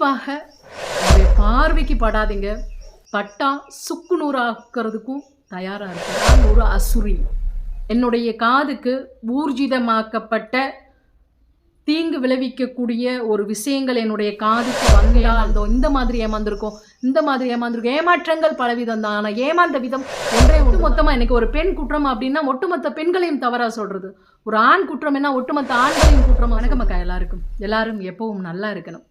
கண்டிப்பாக உங்களுடைய பார்வைக்கு படாதீங்க. பட்டா சுக்கு நூறாக்கிறதுக்கும் தயாராக இருக்கிறான் ஒரு அசுரி. என்னுடைய காதுக்கு ஊர்ஜிதமாக்கப்பட்ட தீங்கு விளைவிக்கக்கூடிய ஒரு விஷயங்கள் என்னுடைய காதுக்கு வந்து ஏமாந்தோம் இந்த மாதிரி ஏமாந்துருக்கோம் இந்த மாதிரி ஏமாந்துருக்கோம். ஏமாற்றங்கள் பலவிதம் தான். ஆனால் ஏமாந்த விதம் ஒன்றே ஒட்டு மொத்தமாக எனக்கு ஒரு பெண் குற்றம் அப்படின்னா ஒட்டுமொத்த பெண்களையும் தவறாக சொல்கிறது ஒரு ஆண் குற்றம் என்ன? ஒட்டுமொத்த ஆண்களையும் குற்றம். வணக்கம் மக்கா எல்லாருக்கும். எல்லாரும் எப்பவும் நல்லா இருக்கணும்.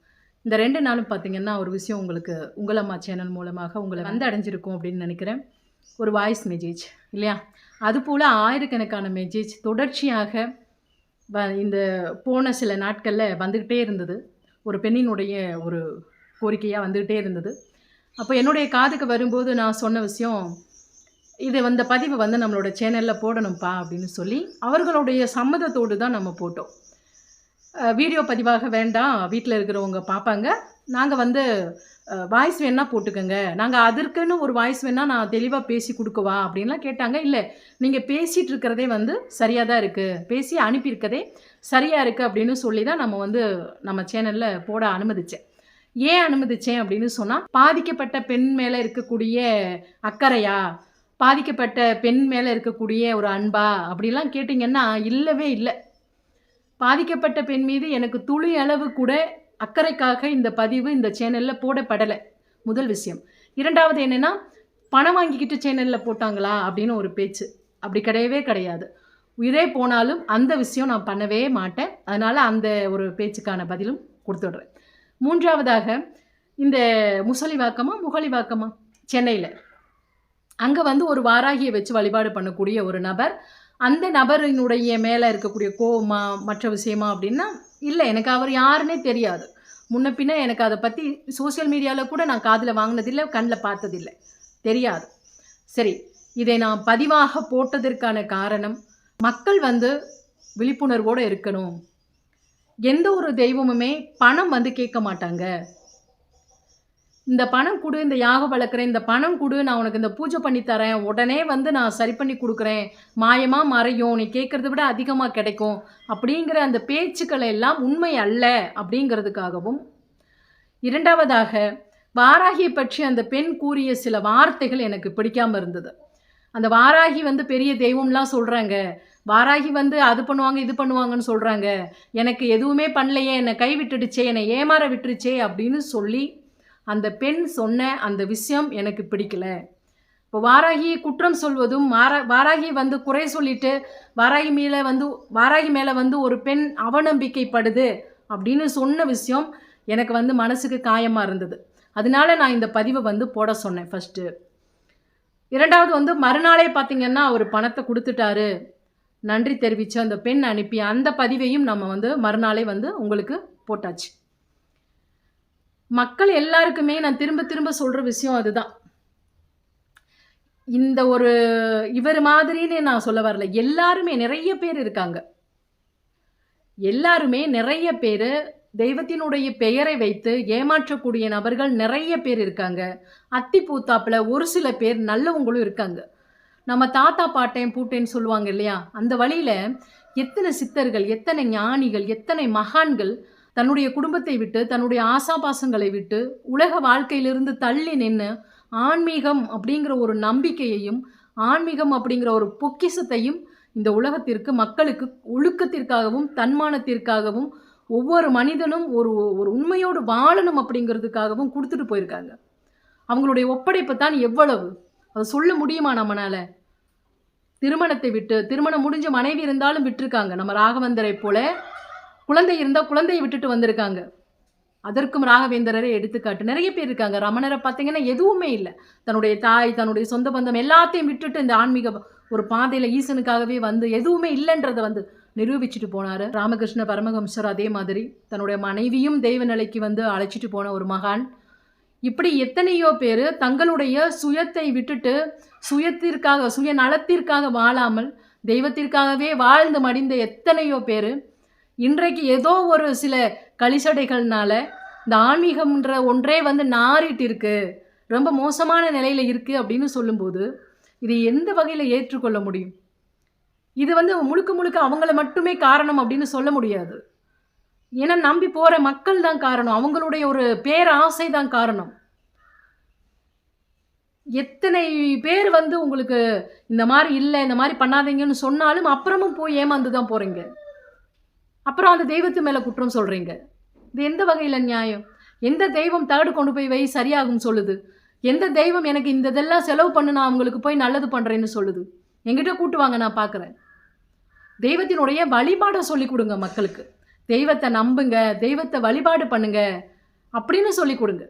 இந்த ரெண்டு நாளும் பார்த்தீங்கன்னா ஒரு விஷயம் உங்களுக்கு உங்களம்மா சேனல் மூலமாக உங்களை வந்து அடைஞ்சிருக்கும் அப்படின்னு நினைக்கிறேன். ஒரு வாய்ஸ் மெசேஜ் இல்லையா? அதுபோல் ஆயிரக்கணக்கான மெசேஜ் தொடர்ச்சியாக வ இந்த போன சில நாட்களில் வந்துக்கிட்டே இருந்தது. ஒரு பெண்ணினுடைய ஒரு கோரிக்கையாக வந்துக்கிட்டே இருந்தது. அப்போ என்னுடைய காதுக்கு வரும்போது நான் சொன்ன விஷயம் இது வந்த பதிவு வந்து நம்மளோட சேனலில் போடணும்ப்பா அப்படின்னு சொல்லி அவர்களுடைய சம்மதத்தோடு தான் நம்ம போட்டோம். வீடியோ பதிவாக வேண்டாம். வீட்டில் இருக்கிறவங்க பார்ப்பாங்க நாங்கள் வந்து வாய்ஸ் வேணால் போட்டுக்கோங்க. நாங்கள் அதற்குன்னு ஒரு வாய்ஸ் வேணால் நான் தெளிவாக பேசி கொடுக்கவா? அப்படின்லாம் கேட்டாங்க. இல்லை நீங்கள் பேசிகிட்டு இருக்கிறதே வந்து சரியாக தான் இருக்குது பேசி அனுப்பியிருக்கதே சரியாக இருக்குது அப்படின்னு சொல்லி தான் நம்ம வந்து நம்ம சேனலில் போட அனுமதித்தேன் ஏன் அனுமதித்தேன் அப்படின்னு சொன்னால் பாதிக்கப்பட்ட பெண் மேலே இருக்கக்கூடிய அக்கறையா? பாதிக்கப்பட்ட பெண் மேலே இருக்கக்கூடிய ஒரு அன்பா? அப்படிலாம் கேட்டிங்கன்னா இல்லவே இல்லை. பாதிக்கப்பட்ட பெண் மீது எனக்கு துளி அளவு கூட அக்கறைக்காக இந்த பதிவு இந்த சேனலில் போடப்படலை. முதல் விஷயம். இரண்டாவது என்னென்னா பணம் வாங்கிக்கிட்டு சேனலில் போட்டாங்களா அப்படின்னு ஒரு பேச்சு. அப்படி கிடையவே கிடையாது. உயிரே போனாலும் அந்த விஷயம் நான் பண்ணவே மாட்டேன். அதனால் அந்த ஒரு பேச்சுக்கான பதிலும் கொடுத்துட்றேன். மூன்றாவதாக இந்த முசலிவாக்கமா முகலிவாக்கமா சென்னையில். அங்கே வந்து ஒரு வாராகியை வச்சு வழிபாடு பண்ணக்கூடிய ஒரு நபர் அந்த நபரினுடைய மேலே இருக்கக்கூடிய கோவமா மற்ற விஷயமா அப்படின்னா இல்லை எனக்கு அவர் யாருன்னே தெரியாது. முன்ன பின்ன எனக்கு அதை பற்றி சோஷியல் மீடியாவில் கூட நான் காதில் வாங்கினதில்லை கண்ணில் பார்த்ததில்லை. தெரியாது. சரி இதை நான் பதிவாக போட்டதற்கான காரணம் மக்கள் வந்து விழிப்புணர்வோடு இருக்கணும். எந்த ஒரு தெய்வமுமே பணம் வந்து கேட்க மாட்டாங்க. இந்த பணம் கொடு இந்த யாகம் வளர்க்குறேன் இந்த பணம் கொடு நான் உனக்கு இந்த பூஜை பண்ணி தரேன். உடனே வந்து நான் சரி பண்ணி கொடுக்குறேன். மாயமாக மறையும். நீ கேட்குறத விட அதிகமாக கிடைக்கும். அப்படிங்கிற அந்த பேச்சுக்கள் எல்லாம் உண்மை அல்ல அப்படிங்கிறதுக்காகவும். இரண்டாவதாக வாராகியை பற்றி அந்த பெண் கூறிய சில வார்த்தைகள் எனக்கு பிடிக்காமல் இருந்தது. அந்த வாராகி வந்து பெரிய தெய்வம்லாம் சொல்கிறாங்க வாராகி வந்து அது பண்ணுவாங்க இது பண்ணுவாங்கன்னு சொல்கிறாங்க எனக்கு எதுவுமே பண்ணலையே என்னை கை விட்டுடுச்சே என்னை ஏமாற விட்டுருச்சே அப்படின்னு சொல்லி அந்த பெண் சொன்ன அந்த விஷயம் எனக்கு பிடிக்கல. இப்போ வாராகி குற்றம் சொல்வதும் வாரா வாராகி வந்து குறை சொல்லிட்டு வாராகி மேலே வந்து வாராகி மேலே வந்து ஒரு பெண் அவநம்பிக்கைப்படுது அப்படின்னு சொன்ன விஷயம் எனக்கு வந்து மனசுக்கு காயமாக இருந்தது. அதனால நான் இந்த பதிவை வந்து போட சொன்னேன் ஃபஸ்ட்டு இரண்டாவது வந்து மறுநாளே பார்த்திங்கன்னா அவர் பணத்தை கொடுத்துட்டாரு. நன்றி தெரிவித்து அந்த பெண் அனுப்பி அந்த பதிவையும் நம்ம வந்து மறுநாளே வந்து உங்களுக்கு போட்டாச்சு. மக்கள் எல்லாருக்குமே நான் திரும்ப திரும்ப சொல்கிற விஷயம் அதுதான். இந்த ஒரு இவர் மாதிரின்னு நான் சொல்ல வரல. எல்லாருமே நிறைய பேர் இருக்காங்க. எல்லாருமே நிறைய பேர் தெய்வத்தினுடைய பெயரை வைத்து ஏமாற்றக்கூடிய நபர்கள் நிறைய பேர் இருக்காங்க. அத்தி பூத்தாப்பில் ஒரு சில பேர் நல்லவங்களும் இருக்காங்க. நம்ம தாத்தா பாட்டேன் பூட்டேன்னு சொல்லுவாங்க இல்லையா? அந்த வழியில் எத்தனை சித்தர்கள் எத்தனை ஞானிகள் எத்தனை மகான்கள் தன்னுடைய குடும்பத்தை விட்டு தன்னுடைய ஆசாபாசங்களை விட்டு உலக வாழ்க்கையிலிருந்து தள்ளி நின்று ஆன்மீகம் அப்படிங்கிற ஒரு நம்பிக்கையையும் ஆன்மீகம் அப்படிங்கிற ஒரு பொக்கிஷத்தையும் இந்த உலகத்திற்கு மக்களுக்கு ஒழுக்கத்திற்காகவும் தன்மானத்திற்காகவும் ஒவ்வொரு மனிதனும் ஒரு ஒரு உண்மையோடு வாழணும் அப்படிங்கிறதுக்காகவும் கொடுத்துட்டு போயிருக்காங்க. அவங்களுடைய ஒப்படைப்பு தான் எவ்வளவு? அதை சொல்ல முடியுமா நம்மளால திருமணத்தை விட்டு திருமணம் முடிஞ்ச மனைவி இருந்தாலும் விட்டுருக்காங்க. நம்ம ராகவந்தரை போல குழந்தை இருந்தால் குழந்தையை விட்டுட்டு வந்திருக்காங்க. அதற்கும் ராகவேந்திரரை எடுத்துக்காட்டு. நிறைய பேர் இருக்காங்க. ரமணரை பார்த்தீங்கன்னா எதுவுமே இல்லை. தன்னுடைய தாய் தன்னுடைய சொந்த பந்தம் எல்லாத்தையும் விட்டுட்டு இந்த ஆன்மீக ஒரு பாதையில் ஈசனுக்காகவே வந்து எதுவுமே இல்லைன்றதை வந்து நிரூபிச்சுட்டு போனார். ராமகிருஷ்ண பரமஹம்சர் அதே மாதிரி தன்னுடைய மனைவியும் தெய்வ நிலைக்கு வந்து அழைச்சிட்டு போன ஒரு மகான். இப்படி எத்தனையோ பேர் தங்களுடைய சுயத்தை விட்டுட்டு சுயத்திற்காக சுய நலத்திற்காக வாழாமல் தெய்வத்திற்காகவே வாழ்ந்து மடிந்த எத்தனையோ பேர் இன்றைக்கு ஏதோ ஒரு சில கலிசடைகள்னால இந்த ஆன்மீகம்ன்ற ஒன்றே வந்து நாறிட்டு இருக்குது ரொம்ப மோசமான நிலையில் இருக்குது அப்படின்னு சொல்லும்போது இதை எந்த வகையில் ஏற்றுக்கொள்ள முடியும்? இது வந்து முழுக்க முழுக்க அவங்கள மட்டுமே காரணம் அப்படின்னு சொல்ல முடியாது. ஏன்னா நம்பி போகிற மக்கள் தான் காரணம். அவங்களுடைய ஒரு பேராசை தான் காரணம். எத்தனை பேர் வந்து உங்களுக்கு இந்த மாதிரி இல்லை இந்த மாதிரி பண்ணாதீங்கன்னு சொன்னாலும் அப்புறமும் போய் ஏமாந்து தான் போகிறீங்க அப்புறம் அந்த தெய்வத்து மேலே குற்றம் சொல்கிறீங்க இது எந்த வகையில் நியாயம்? எந்த தெய்வம் தகடு கொண்டு போய் வை சரியாகும் சொல்லுது? எந்த தெய்வம் எனக்கு இந்த இதெல்லாம் செலவு பண்ணு நான் அவங்களுக்கு போய் நல்லது பண்ணுறேன்னு சொல்லுது? எங்கிட்ட கூட்டு வாங்க நான் பார்க்குறேன் தெய்வத்தினுடைய வழிபாடை சொல்லி கொடுங்க மக்களுக்கு. தெய்வத்தை நம்புங்க தெய்வத்தை வழிபாடு பண்ணுங்க அப்படின்னு சொல்லி கொடுங்க.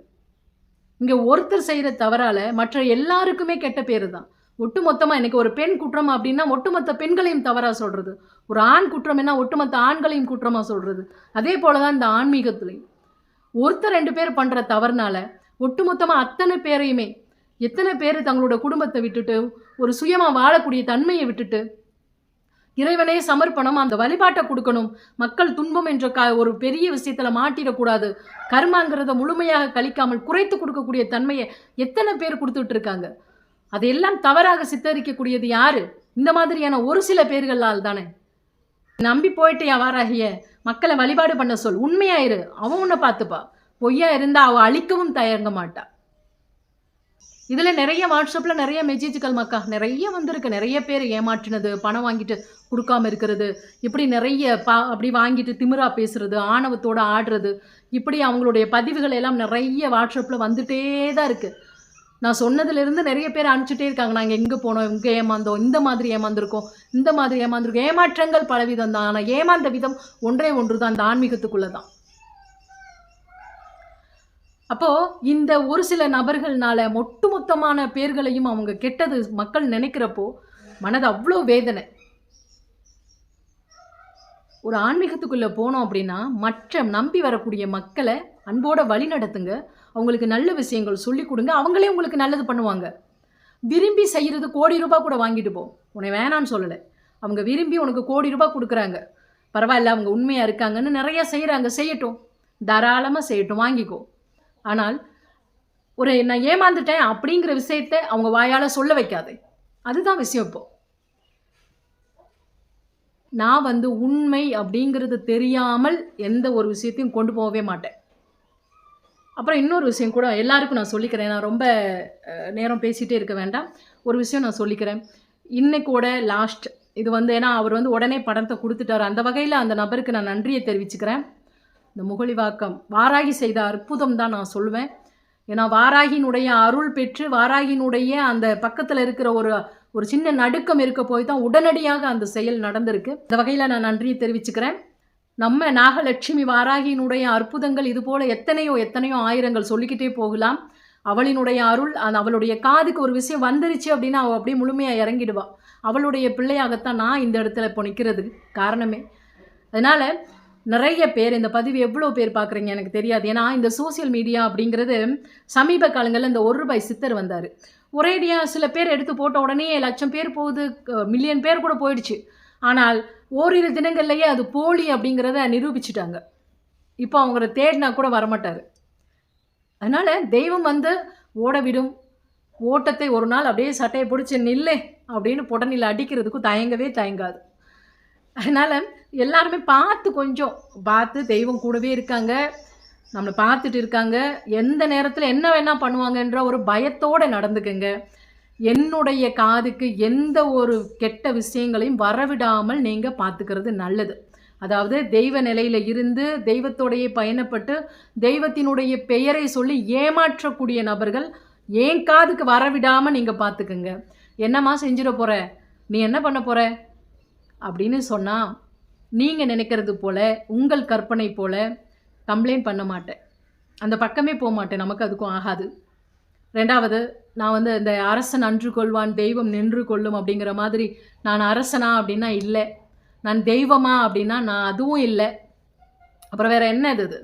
இங்கே ஒருத்தர் செய்கிற தவறால் மற்ற எல்லாருக்குமே கெட்ட பேர் தான். ஒட்டுமொத்தமாக எனக்கு ஒரு பெண் குற்றம் அப்படின்னா ஒட்டுமொத்த பெண்களையும் தவறாக சொல்கிறது ஒரு ஆண் குற்றம் என்ன? ஒட்டுமொத்த ஆண்களையும் குற்றமாக சொல்கிறது அதே போல தான் இந்த ஆன்மீகத்துலேயும். ஒருத்தர் ரெண்டு பேர் பண்ணுற தவறுனால ஒட்டுமொத்தமாக அத்தனை பேரையுமே எத்தனை பேர் தங்களோட குடும்பத்தை விட்டுட்டு ஒரு சுயமாக வாழக்கூடிய தன்மையை விட்டுட்டு இறைவனே சமர்ப்பணம் அந்த வழிபாட்டை கொடுக்கணும் மக்கள் துன்பம் என்ற க ஒரு பெரிய விஷயத்தில் மாட்டிடக்கூடாது கர்மாங்கிறத முழுமையாக கழிக்காமல் குறைத்து கொடுக்கக்கூடிய தன்மையை எத்தனை பேர் கொடுத்துட்டு இருக்காங்க? அதையெல்லாம் தவறாக சித்தரிக்கக்கூடியது யாரு? இந்த மாதிரியான ஒரு சில பேர்களால் தானே. நம்பி போயிட்டு வாராகிய மக்களை வழிபாடு பண்ண சொல். உண்மையாயிரு அவன் உன்னை பார்த்துப்பா. பொய்யா இருந்தா அவ அழிக்கவும் தயங்க மாட்டா. இதில் நிறைய வாட்ஸ்அப்பில் நிறைய மெசேஜ்கள் மக்கா. நிறைய வந்திருக்கு. நிறைய பேர் ஏமாற்றினது பணம் வாங்கிட்டு கொடுக்காம இருக்கிறது இப்படி நிறைய பா அப்படி வாங்கிட்டு திமிரா பேசுறது ஆணவத்தோடு ஆடுறது இப்படி அவங்களுடைய பதிவுகள் எல்லாம் நிறைய வாட்ஸ்அப்பில் வந்துட்டே தான் இருக்குது நான் சொன்னதுலேருந்து நிறைய பேர் அனுப்பிச்சிட்டே இருக்காங்க. நாங்கள் எங்கே போனோம்? இங்கே ஏமாந்தோம். இந்த மாதிரி ஏமாந்துருக்கோம். இந்த மாதிரி ஏமாந்துருக்கோம். ஏமாற்றங்கள் பலவிதம் தான். ஆனால் ஏமாந்த விதம் ஒன்றே ஒன்று தான் அந்த ஆன்மீகத்துக்குள்ளே தான் அப்போது இந்த ஒரு சில நபர்கள்னால ஒட்டுமொத்தமான பேர்களையும் அவங்க கெட்டது மக்கள் நினைக்கிறப்போ மனது அவ்வளோ வேதனை. ஒரு ஆன்மீகத்துக்குள்ளே போனோம் அப்படின்னா மற்ற நம்பி வரக்கூடிய மக்களை அன்போட வழி நடத்துங்க. அவங்களுக்கு நல்ல விஷயங்கள் சொல்லி கொடுங்க. அவங்களே உங்களுக்கு நல்லது பண்ணுவாங்க. விரும்பி செய்கிறது கோடி ரூபாய் கூட வாங்கிட்டு போ. உன்னை வேணான்னு சொல்லலை. அவங்க விரும்பி உனக்கு கோடி ரூபாய் கொடுக்குறாங்க. பரவாயில்ல அவங்க உண்மையாக இருக்காங்கன்னு நிறைய செய்கிறாங்க செய்யட்டும். தாராளமாக செய்யட்டும். வாங்கிக்கோ. ஆனால் ஒரு நான் ஏமாந்துட்டேன் அப்படிங்கிற விஷயத்த அவங்க வாயால் சொல்ல வைக்காது. அதுதான் விஷயம் இப்போ. நான் வந்து உண்மை அப்படிங்கிறது தெரியாமல் எந்த ஒரு விஷயத்தையும் கொண்டு போகவே மாட்டேன். அப்புறம் இன்னொரு விஷயம் கூட எல்லாருக்கும் நான் சொல்லிக்கிறேன். நான் ரொம்ப நேரம் பேசிகிட்டே இருக்க வேண்டாம். ஒரு விஷயம் நான் சொல்லிக்கிறேன். இன்னைக்கூட லாஸ்ட் இது வந்து ஏன்னா அவர் வந்து உடனே படத்தை கொடுத்துட்டாரு. அந்த வகையில் அந்த நபருக்கு நான் நன்றியை தெரிவிச்சுக்கிறேன். இந்த முகலிவாக்கம் வாராகி செய்த அற்புதம் தான் நான் சொல்லுவேன் ஏன்னா வாராகினுடைய அருள் பெற்று வாராகினுடைய அந்த பக்கத்தில் இருக்கிற ஒரு ஒரு சின்ன நடுக்கம் இருக்க போய் தான் உடனடியாக அந்த செயல் நடந்திருக்கு. இந்த வகையில் நான் நன்றியை தெரிவிச்சுக்கிறேன். நம்ம நாகலட்சுமி வாராகியினுடைய அற்புதங்கள் இதுபோல எத்தனையோ எத்தனையோ ஆயிரங்கள் சொல்லிக்கிட்டே போகலாம். அவளினுடைய அருள் அந்த அவளுடைய காதுக்கு ஒரு விஷயம் வந்துருச்சு அப்படின்னா அவள் அப்படியே முழுமையாக இறங்கிடுவா. அவளுடைய பிள்ளையாகத்தான் நான் இந்த இடத்துல இப்போ நிற்கிறது காரணமே. அதனால் நிறைய பேர் இந்த பதிவு எவ்வளோ பேர் பார்க்குறீங்க எனக்கு தெரியாது. ஏன்னா இந்த சோஷியல் மீடியா அப்படிங்கிறது சமீப காலங்களில் இந்த ஒரு ரூபாய் சித்தர் வந்தார். ஒரேடியாக சில பேர் எடுத்து போட்ட உடனே லட்சம் பேர் போகுது மில்லியன் பேர் கூட போயிடுச்சு. ஆனால் ஓரிரு தினங்கள்லேயே அது போலி அப்படிங்கிறத நிரூபிச்சிட்டாங்க. இப்போ அவங்கள தேடினா கூட வரமாட்டார். அதனால் தெய்வம் வந்து ஓட விடும் ஓட்டத்தை ஒரு நாள் அப்படியே சட்டையை பிடிச்சி நில்லு அப்படின்னு புடனில் அடிக்கிறதுக்கும் தயங்கவே தயங்காது. அதனால் எல்லாருமே பார்த்து கொஞ்சம் பார்த்து தெய்வம் கூடவே இருக்காங்க. நம்மளை பார்த்துட்டு இருக்காங்க. எந்த நேரத்தில் என்ன வேணால் பண்ணுவாங்கன்ற ஒரு பயத்தோடு நடந்துக்குங்க. என்னுடைய காதுக்கு எந்த ஒரு கெட்ட விஷயங்களையும் வரவிடாமல் நீங்கள் பார்த்துக்கிறது நல்லது. அதாவது தெய்வ நிலையில் இருந்து தெய்வத்தோடையே பயணப்பட்டு தெய்வத்தினுடைய பெயரை சொல்லி ஏமாற்றக்கூடிய நபர்கள் ஏன் காதுக்கு வரவிடாமல் நீங்கள் பார்த்துக்குங்க. என்னம்மா செஞ்சிட போகிற நீ என்ன பண்ண போகிற அப்படின்னு சொன்னால் நீங்கள் நினைக்கிறது போல் உங்கள் கற்பனை போல் கம்ப்ளைண்ட் பண்ண மாட்டேன். அந்த பக்கமே போக மாட்டேன். நமக்கு அதுக்கும் ஆகாது. ரெண்டாவது நான் வந்து இந்த அரசன் அன்று கொள்வான் தெய்வம் நின்று கொள்ளும் அப்படிங்கிற மாதிரி நான் அரசனா அப்படின்னா இல்லை. நான் தெய்வமா அப்படின்னா நான் அதுவும் இல்லை. அப்புறம் வேற என்ன இது இது?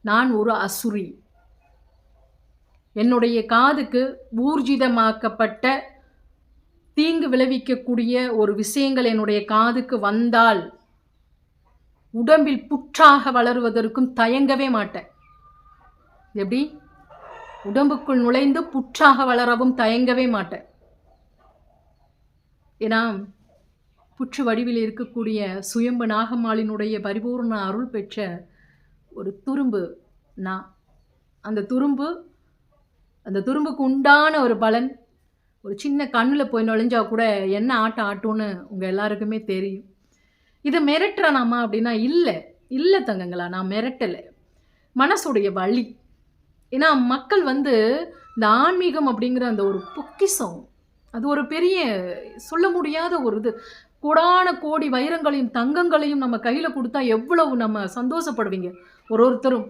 நான் ஒரு அசுரி. என்னுடைய காதுக்கு ஊர்ஜிதமாக்கப்பட்ட தீங்கு விளைவிக்கக்கூடிய ஒரு விஷயங்கள் என்னுடைய காதுக்கு வந்தால் உடம்பில் புற்றாக வளருவதற்கும் தயங்கவே மாட்டேன். எப்படி? உடம்புக்குள் நுழைந்து புற்றாக வளரவும் தயங்கவே மாட்டேன். ஏன்னா புற்று வடிவில் இருக்கக்கூடிய சுயம்பு நாகம்மாளினுடைய பரிபூர்ண அருள் பெற்ற ஒரு துரும்பு நான். அந்த துரும்பு அந்த துரும்புக்கு உண்டான ஒரு பலன் ஒரு சின்ன கண்ணில் போய் நுழைஞ்சால் கூட என்ன ஆட்டம் ஆட்டும்னு உங்கள் எல்லாருக்குமே தெரியும். இதை மிரட்டுறானாமா அப்படின்னா இல்லை இல்லை தங்கங்களா நான் மிரட்டலை. மனசுடைய வழி ஏன்னா மக்கள் வந்து இந்த ஆன்மீகம் அப்படிங்கிற அந்த ஒரு பொக்கிஷம் அது ஒரு பெரிய சொல்ல முடியாத ஒரு இது. கோடான கோடி வைரங்களையும் தங்கங்களையும் நம்ம கையில் கொடுத்தா எவ்வளவு நம்ம சந்தோஷப்படுவீங்க? ஒரு ஒருத்தரும்.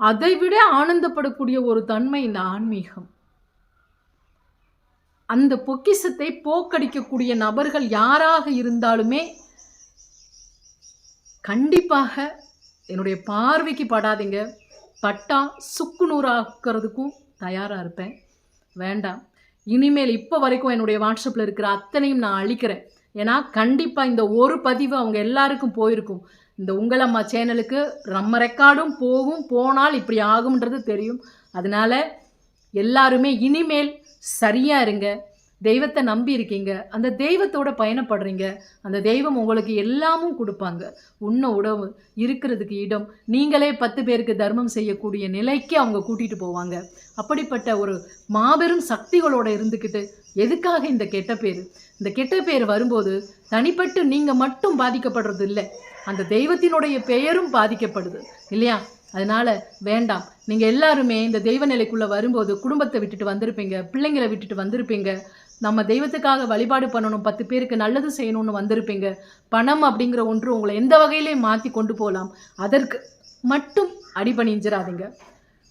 அதை விட ஆனந்தப்படக்கூடிய ஒரு தன்மை இந்த ஆன்மீகம். அந்த பொக்கிஷத்தை போக்கடிக்கக்கூடிய நபர்கள் யாராக இருந்தாலுமே கண்டிப்பாக என்னுடைய பார்வைக்கு படாதீங்க. பட்டா சுக்கு நூறாக்கிறதுக்கும் தயாராக இருப்பேன். வேண்டாம். இனிமேல் இப்போ வரைக்கும் என்னுடைய வாட்ஸ்அப்பில் இருக்கிற அத்தனையும் நான் அழிக்கிறேன். ஏன்னா கண்டிப்பாக இந்த ஒரு பதிவு அவங்க எல்லாருக்கும் போயிருக்கும். இந்த உங்களம்மா சேனலுக்கு நம்ம ரெக்கார்டும் போகும் போனால் இப்படி ஆகும்ன்றது தெரியும். அதனால் எல்லாருமே இனிமேல் சரியாக இருங்க. தெய்வத்தை நம்பி இருக்கீங்க. அந்த தெய்வத்தோட பயணப்படுறீங்க. அந்த தெய்வம் உங்களுக்கு எல்லாமும் கொடுப்பாங்க. உண்ண உணவு இருக்கிறதுக்கு இடம். நீங்களே பத்து பேருக்கு தர்மம் செய்யக்கூடிய நிலைக்கு அவங்க கூட்டிகிட்டு போவாங்க. அப்படிப்பட்ட ஒரு மாபெரும் சக்திகளோட இருந்துக்கிட்டு எதுக்காக இந்த கெட்ட பேர்? இந்த கெட்ட பேர் வரும்போது தனிப்பட்டு நீங்கள் மட்டும் பாதிக்கப்படுறது இல்லை. அந்த தெய்வத்தினுடைய பெயரும் பாதிக்கப்படுது. இல்லையா? அதனால் வேண்டாம். நீங்கள் எல்லாருமே இந்த தெய்வ நிலைக்குள்ளே வரும்போது குடும்பத்தை விட்டுட்டு வந்திருப்பீங்க. பிள்ளைங்களை விட்டுட்டு வந்திருப்பீங்க. நம்ம தெய்வத்துக்காக வழிபாடு பண்ணணும் பத்து பேருக்கு நல்லது செய்யணும்னு வந்திருப்பீங்க. பணம் அப்படிங்கிற ஒன்று உங்களை எந்த வகையிலையும் மாற்றி கொண்டு போகலாம் அதற்கு மட்டும் அடிபணிஞ்சிடாதீங்க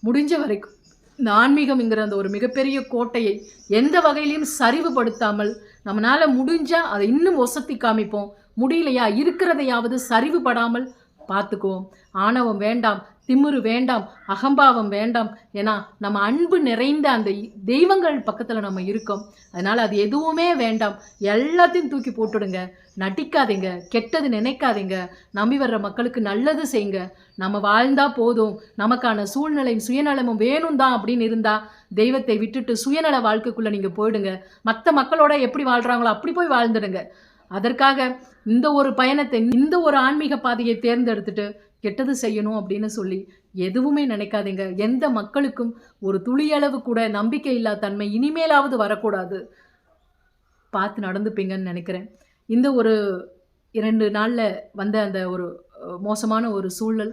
முடிஞ்ச வரைக்கும் இந்த ஆன்மீகம்ங்கிற அந்த ஒரு மிகப்பெரிய கோட்டையை எந்த வகையிலையும் சரிவுபடுத்தாமல் நம்மளால் முடிஞ்சால் அதை இன்னும் ஒசத்தி காமிப்போம். முடியலையா இருக்கிறதையாவது சரிவுபடாமல் பார்த்துக்குவோம். ஆணவம் வேண்டாம் திமிரு வேண்டாம் அகம்பாவம் வேண்டாம் ஏன்னா நம்ம அன்பு நிறைந்த அந்த தெய்வங்கள் பக்கத்தில் நம்ம இருக்கோம். அதனால் அது எதுவுமே வேண்டாம். எல்லாத்தையும் தூக்கி போட்டுடுங்க. நடிக்காதீங்க. கெட்டது நினைக்காதீங்க. நம்பி வர்ற மக்களுக்கு நல்லது செய்யுங்க. நம்ம வாழ்ந்தால் போதும். நமக்கான சூழ்நிலையும் சுயநலமும் வேணும் தான் அப்படின்னு இருந்தால் தெய்வத்தை விட்டுட்டு சுயநல வாழ்க்கைக்குள்ளே நீங்கள் போயிடுங்க. மற்ற மக்களோட எப்படி வாழ்கிறாங்களோ அப்படி போய் வாழ்ந்துடுங்க. அதற்காக இந்த ஒரு பயணத்தை இந்த ஒரு ஆன்மீக பாதையை தேர்ந்தெடுத்துட்டு கெட்டது செய்யணும் அப்படின்னு சொல்லி எதுவுமே நினைக்காதீங்க. எந்த மக்களுக்கும் ஒரு துளியளவு கூட நம்பிக்கை இல்லா தன்மை இனிமேலாவது வரக்கூடாது. பார்த்து நடந்துப்பீங்கன்னு நினைக்கிறேன். இந்த ஒரு இரண்டு நாளில் வந்த அந்த ஒரு மோசமான ஒரு சூழல்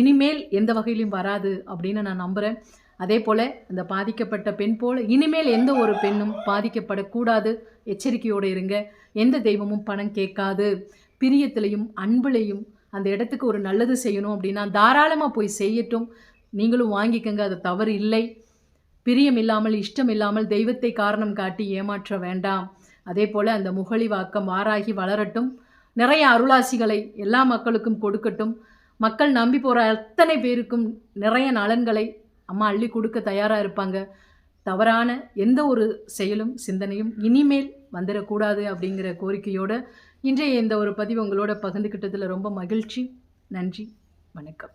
இனிமேல் எந்த வகையிலையும் வராது அப்படின்னு நான் நம்புகிறேன் அதே போல் அந்த பாதிக்கப்பட்ட பெண் போல் இனிமேல் எந்த ஒரு பெண்ணும் பாதிக்கப்படக்கூடாது. எச்சரிக்கையோடு இருங்க. எந்த தெய்வமும் பணம் கேட்காது. பிரியத்திலையும் அன்புலையும் அந்த இடத்துக்கு ஒரு நல்லது செய்யணும் அப்படின்னா தாராளமாக போய் செய்யட்டும். நீங்களும் வாங்கிக்கங்க அது தவறு இல்லை. பிரியம் இல்லாமல் இஷ்டம் இல்லாமல் தெய்வத்தை காரணம் காட்டி ஏமாற்ற வேண்டாம். அதே போல் அந்த முகழி வாக்கம் வாராகி வளரட்டும். நிறைய அருளாசிகளை எல்லா மக்களுக்கும் கொடுக்கட்டும். மக்கள் நம்பி போகிற அத்தனை பேருக்கும் நிறைய நலன்களை அம்மா அள்ளி கொடுக்க தயாராக இருப்பாங்க. தவறான எந்த ஒரு செயலும் சிந்தனையும் இனிமேல் வந்துடக்கூடாது அப்படிங்கிற கோரிக்கையோடு இன்றைய இந்த ஒரு பதிவு உங்களோட பகிர்ந்துக்கிட்டதில் ரொம்ப மகிழ்ச்சி. நன்றி. வணக்கம்.